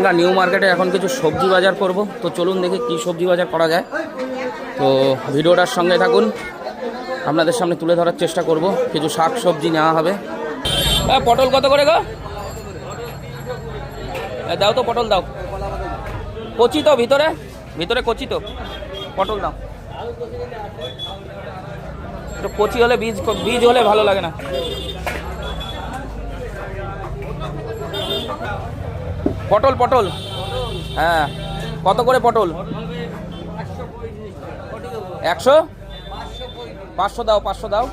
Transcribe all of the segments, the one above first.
আমরা নিউ মার্কেটে এখন কিছু সবজি বাজার করব। তো চলুন দেখি কি সবজি বাজার করা যায়। তো ভিডিওটার সঙ্গে থাকুন। আপনাদের সামনে তুলে ধরার চেষ্টা করব। কিছু শাক সবজি নেওয়া হবে। পটল কত করে গো? দাও তো পটল দাও। কচি তো ভিতরে? ভিতরে কচি তো। পটল দাও। কচি হলে বীজ বীজ হলে ভালো লাগে না। পটল পটল। হ্যাঁ। কত করে পটল? একশো? পাঁচশো দাও পাঁচশো দাও।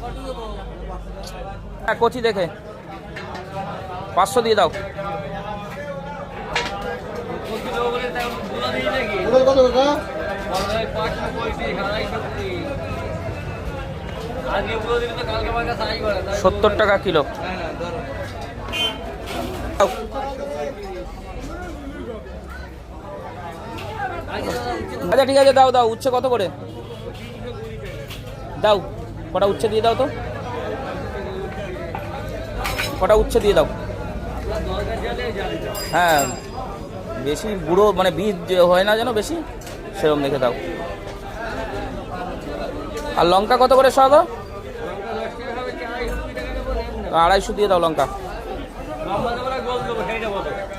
হ্যাঁ কচি দেখে। পাঁচশো দিয়ে দাও। সত্তর টাকা কিলো। আচ্ছা ঠিক আছে, দাও দাও, উচ্ছে কত করে? দাও, কটা উচ্ছে দিয়ে দাও তো। কটা উচ্ছে দিয়ে দাও। হ্যাঁ বেশি বুড়ো মানে বীজ হয় না যেন বেশি, সেরকম দেখে দাও। আর লঙ্কা কত করে সহ আড়াইশো দিয়ে দাও লঙ্কা।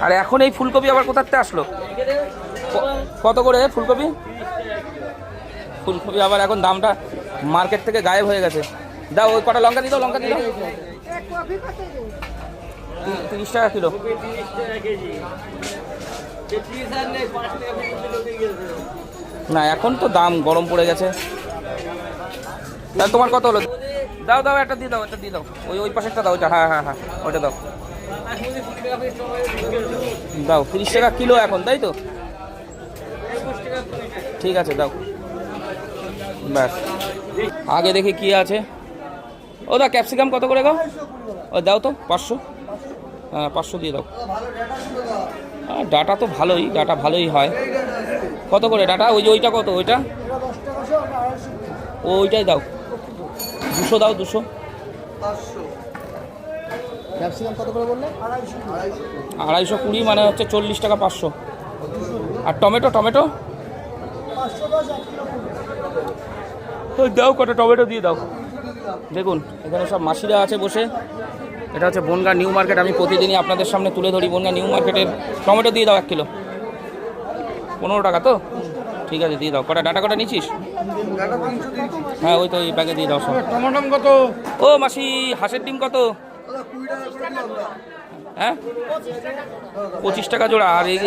আর, এখন এই ফুলকপি আবার কোথাতে আসলো? কত করে ফুলকপি? ফুলকপি আবার এখন দামটা মার্কেট থেকে গায়েব হয়ে গেছে। দাও, ওই কটা লঙ্কা দিয়ে দাও, লঙ্কা দাও। তিরিশ টাকা কিলো। না, এখন তো দাম গরম পড়ে গেছে। তোমার কত হলো? দাও দাও, একটা দিয়ে দাও, একটা দিয়ে দাও। ওই ওই পাশেরটা দাও, ওইটা হ্যাঁ হ্যাঁ হ্যাঁ ওইটা দাও। দাও, তিরিশ টাকা কিলো এখন, তাই তো? ঠিক আছে দাও। ব্যাস। আগে দেখি কি আছে। ও দা ক্যাপসিকাম কত করে গো? ও দাও তো পাঁচশো। হ্যাঁ পাঁচশো দিয়ে দাও। হ্যাঁ ডাটা তো ভালোই ডাটা ভালোই হয়। কত করে ডাটা? ওই যে ওইটা কত? ওইটা? ও ওইটাই দাও। দুশো দাও দুশো। আড়াইশো কুড়ি মানে হচ্ছে চল্লিশ টাকা পাঁচশো। আর টমেটো টমেটো? ওই দাও কটা টমেটো দিয়ে দাও। দেখুন, এখানে সব মাসিরা আছে বসে। এটা হচ্ছে বনগা নিউ মার্কেট। আমি প্রতিদিনই আপনাদের সামনে তুলে ধরি বনগা নিউ মার্কেটের টমেটো দিয়ে দাও এক কিলো। পনেরো টাকা তো? ঠিক আছে, দিয়ে দাও। কটা ডাটা কটা নিচ্ছিস? হ্যাঁ ওই তো ওই ব্যাগে দিয়ে দাও সব। টমাটম কত ও মাসি, হাঁসের ডিম কত? হ্যাঁ? পঁচিশ টাকা জোড়া। আর এই